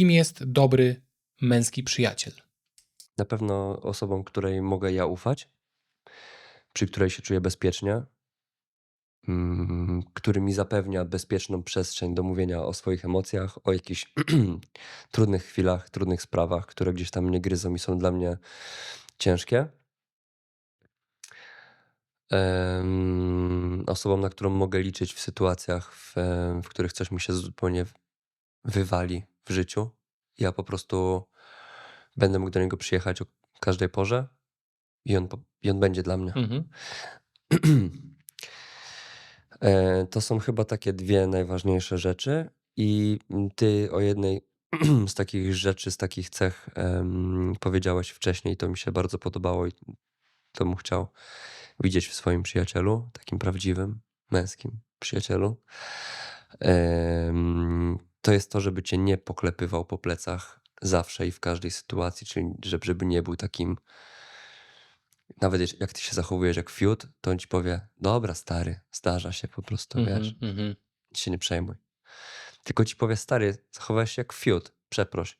Kim jest dobry męski przyjaciel? Na pewno osobą, której mogę ja ufać, przy której się czuję bezpiecznie, mm, który mi zapewnia bezpieczną przestrzeń do mówienia o swoich emocjach, o jakichś trudnych chwilach, trudnych sprawach, które gdzieś tam mnie gryzą i są dla mnie ciężkie. Osobą, na którą mogę liczyć w sytuacjach, w, w których coś mi się zupełnie wywali w życiu. Ja po prostu będę mógł do niego przyjechać o każdej porze i on, i on będzie dla mnie. Mhm. E, To są chyba takie dwie najważniejsze rzeczy. I ty o jednej z takich rzeczy, z takich cech em, powiedziałeś wcześniej, to mi się bardzo podobało i to bym chciał widzieć w swoim przyjacielu, takim prawdziwym, męskim przyjacielu. Em, To jest to, żeby cię nie poklepywał po plecach zawsze i w każdej sytuacji, czyli żeby, nie był takim nawet jak ty się zachowujesz jak fiut, to on ci powie, dobra stary, zdarza się po prostu, wiesz, Mhm, mhm. się nie przejmuj. Tylko ci powie, stary, zachowałeś się jak fiut, przeproś.